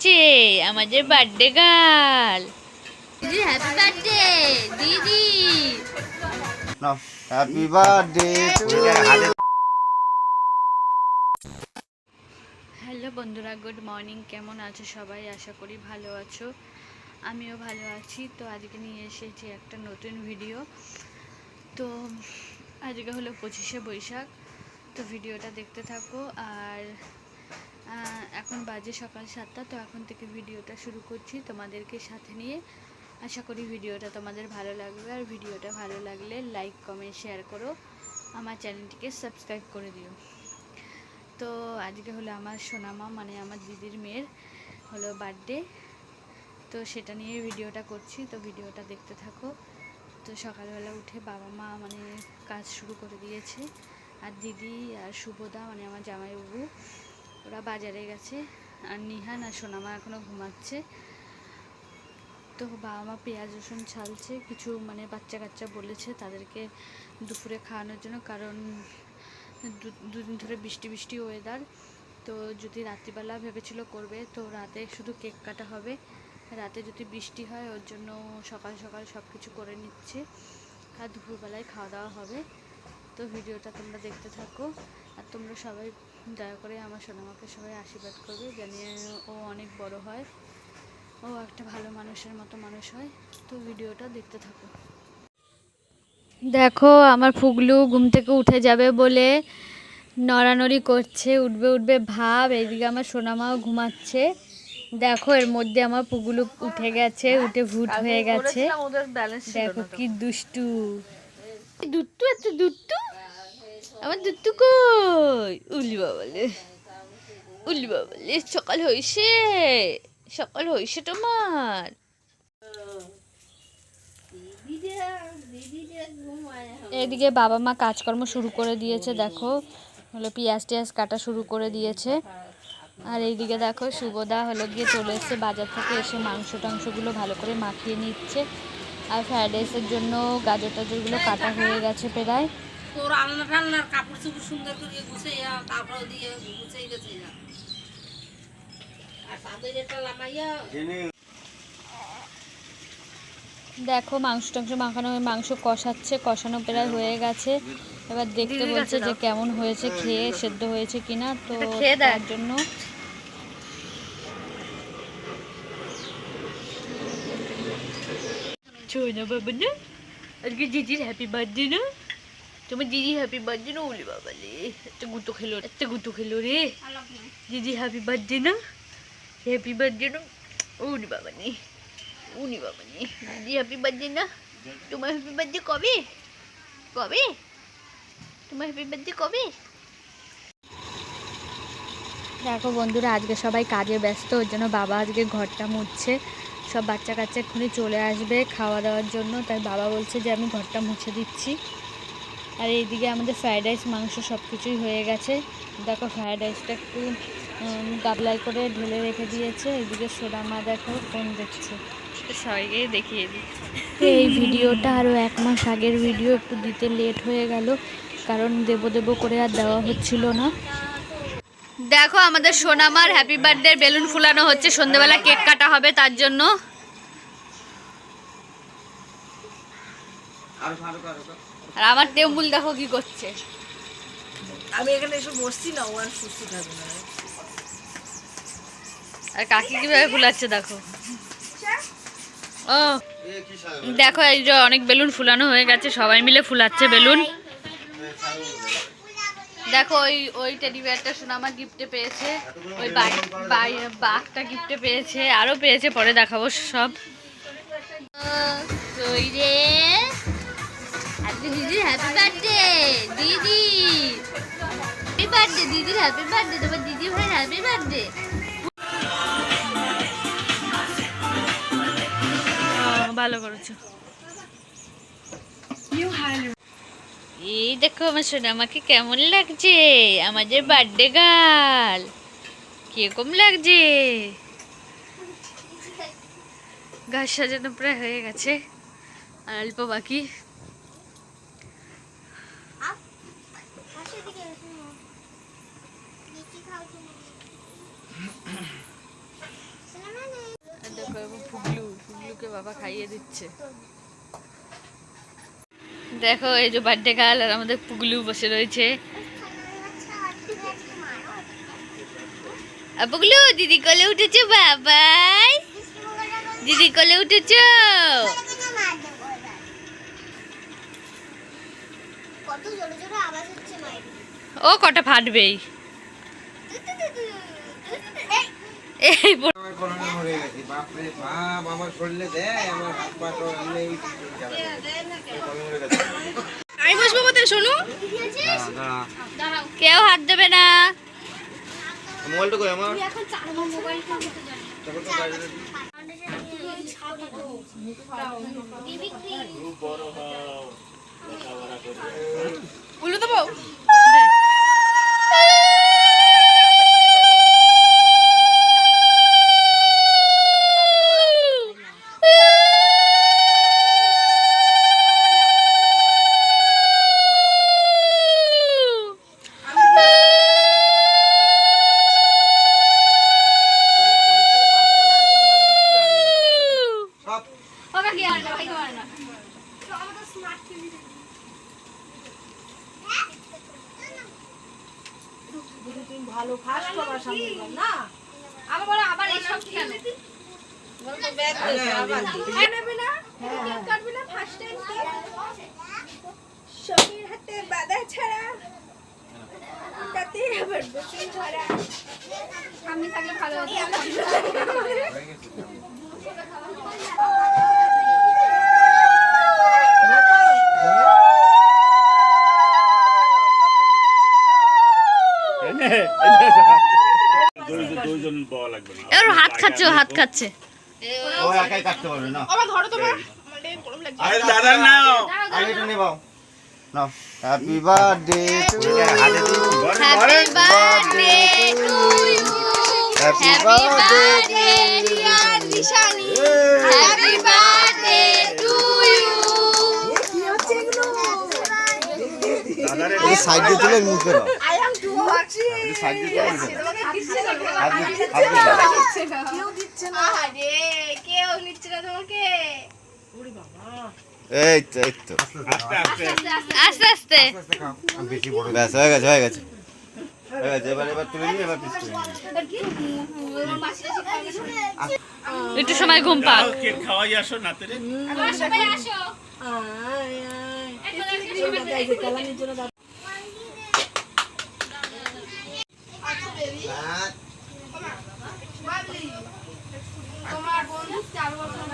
লাগছে আমাদের birthday girl. দিদি হ্যাপি বার্থডে দিদি। হ্যাপি বার্থডে হ্যালো বন্ধুরা গুড মর্নিং কেমন আছো সবাই? আশা করি ভালো আছো। আমিও ভালো আছি। তো আজকে নিয়ে এসেছি একটা নতুন ভিডিও তো আজকে হলো পঁচিশে বৈশাখ। তো ভিডিওটা দেখতে থাকো। আর এখন বাজে সকাল সাতটা, তো এখন থেকে ভিডিওটা শুরু করছি তোমাদেরকে সাথে নিয়ে। আশা করি ভিডিওটা তোমাদের ভালো লাগবে, আর ভিডিওটা ভালো লাগলে লাইক কমেন্ট শেয়ার করো। আমার চ্যানেলটিকে সাবস্ক্রাইব করে দিও। তো আজকে হলো আমার সোনামা মানে আমার দিদির মেয়ের হলো বার্থডে তো সেটা নিয়ে ভিডিওটা করছি, তো ভিডিওটা দেখতে থাকো। তো সকালবেলা উঠে বাবা মা মানে কাজ শুরু করে দিয়েছে। আর দিদি আর শুভদা মানে আমার জামাইবাবু ওরা বাজারে গেছে আর নিহান আর সোনামা এখনও ঘুমাচ্ছে। তো বাবা মা পেঁয়াজ, রসুন ছালছে, কিছু মানে বাচ্চা কাচ্চা বলেছে তাদেরকে দুপুরে খাওয়ানোর জন্য কারণ দুদিন ধরে বৃষ্টি বৃষ্টি ওয়েদার তো যদি রাত্রিবেলা ভেবেছিল করবে তো রাতে শুধু কেক কাটা হবে। রাতে যদি বৃষ্টি হয় ওর জন্য সকাল সকাল সব কিছু করে নিচ্ছে আর দুপুরবেলায় খাওয়া দাওয়া হবে। তো ভিডিওটা তোমরা দেখতে থাকো আর তোমরা সবাই দয়া করে আমার সোনামাকে সবাই আশীর্বাদ করবে জানিয়ে ও অনেক বড় হয়। ও একটা ভালো মানুষের মতো মানুষ হয়। তো ভিডিওটা দেখতে থাকো। দেখো আমার ফুগলু ঘুম থেকে উঠে যাবে বলে নড়ানড়ি করছে উঠবে উঠবে ভাব এইদিকে আমার সোনামাও ঘুমাচ্ছে। দেখো এর মধ্যে আমার পুগুলু উঠে গেছে উঠে ভূত হয়ে গেছে। দেখো কি দুষ্টু। দুট্টু এত দুট্টু আমার কই? উলি বাবালে। উলি বাবালে, সকাল হয়েছে সকাল হয়েছে তোমার। এদিকে বাবা মা কাজকর্ম শুরু করে দিয়েছে, দেখো। হলো পেঁয়াজ টিয়াজ কাটা শুরু করে দিয়েছে। আর এইদিকে দেখো শুভদা হলো গিয়ে চলে এসছে বাজার থেকে, এসে মাংস টাংসগুলো ভালো করে মাখিয়ে নিচ্ছে। আর ফ্রাইড রাইসের জন্য গাজর টাজরগুলো কাটা হয়ে গেছে প্রায়। তোর আলনা টালনার কাপড় চুপড় সুন্দর করে গুছাইয়া তারপরে দিয়ে গুছাই গেছে লামাইয়া দেখো মাংস টাংস মাখানো হয়ে মাংস কষাচ্ছে কষানো প্রায় হয়ে গেছে। এবার দেখতে বলছে যে কেমন হয়েছে খেয়ে সেদ্ধ হয়েছে কিনা তো তার জন্য না বাবা না? আজকে দিদির হ্যাপি বার্থডে না? তোমার দিদি হ্যাপি বার্থডে না ওলে বাবা রে? একটা গুতো খেলো একটা গুতো খেলো রে। দিদি হ্যাপি বার্থডে না? হ্যাপি বার্থডে না? ওরে বাবা নে উনি বাবা নে। দিদি হ্যাপি বার্থডে না? তোমার হ্যাপি বার্থডে কবে? কবে? তোমার হ্যাপি বার্থডে কবে? দেখো বন্ধুরা আজকে সবাই কাজে ব্যস্ত ওর জন্য বাবা আজকে ঘরটা মুছছে। সব বাচ্চা কাচ্চা এক্ষুনি চলে আসবে খাওয়া দাওয়ার জন্য তাই বাবা বলছে যে আমি ঘরটা মুছে দিচ্ছি। আর এইদিকে আমাদের ফ্রায়েড রাইস মাংস সব কিছুই হয়ে গেছে। দেখো ফ্রায়েড রাইসটা একটু উম, গাবলায় করে ঢেলে রেখে দিয়েছে। এইদিকে সোডা মা দেখো ফোন দেখছে। সবাইকে দেখিয়ে দিই এই ভিডিওটা আরও এক মাস আগের ভিডিও একটু দিতে লেট হয়ে গেল। কারণ দেব দেব করে আর দেওয়া হচ্ছিল না। দেখো আমাদের সোনামার হ্যাপি বার্থডে বেলুন ফুলানো হচ্ছে। সন্ধ্যেবেলা কেক কাটা হবে তার জন্য। আর আমার টেম্বুল দেখো কি করছে। আমি এখানে এসে বসছি না ও আর সুস্থ থাকবে না। আর কাকি কীভাবে ফুলাচ্ছে দেখো। ও দেখো এই যে অনেক বেলুন ফুলানো হয়ে গেছে সবাই মিলে ফুলাচ্ছে বেলুন। দেখো ওই ওই টেডি বিয়ারটা সোনামা গিফটে পেয়েছে ওই বাঘটা গিফটে পেয়েছে আরও পেয়েছে পরে দেখাবো সব। ওই রে হ্যাপি দিদির হ্যাপি বার্থডে দিদি হ্যাপি বার্থডে দিদির হ্যাপি বার্থডে তোমার দিদি ভাই হ্যাপি বার্থডে ভালো করেছ। এই দেখো আমার সোনা আমাকে কেমন লাগছে? আমাদের বার্থডে গাল কীরকম লাগছে? গাছ সাজানো প্রায় হয়ে গেছে আর অল্প বাকি। পুগলুকে বাবা খাইয়ে দিচ্ছে। দেখো এই যে বার্থডে গার্ল আর আমাদের পুগলু বসে রয়েছে। পুগলু দিদি কলে উঠেছো বাবাই? দিদি কলে উঠেছো? ও কটা ফাটবেই। এই তো আমি বসবো কোথায় শোনো কেউ হাত দেবে না। মোবাইলটা কই আমার? এখন চালাবো মোবাইল ফোন করতে জানি বিবি ক্রিম উল্লু দেবো? ভালো ফার্স্ট হবার সামনে না? আবার বলো আবার এইসব কেন? বলো তো ব্যাগ আবার নেবে না খাচ্ছে ও হাত খাচ্ছে ও একাই কাটতে পারবে না? আরে দাদা নাও। আগে এটা নেবাও নাও হ্যাপি বার্থডে টু হাতে happy birthday to you happy birthday dear Nishani happy birthday to you দিয়ে তুলে মুখে দাও এই সাইড দিয়ে তুলে মুখে দাও। এই তো এই তো। আস্তে আস্তে আস্তে। আস্তে বেশি বড়। ব্যাস হয়ে গেছে হয়ে গেছে। এবার এবার তুলে এবার পিস করে নিয়ে একটু সময় ঘুম পাক। খাওয়াই আসো তোমার বন্ধু চার বছর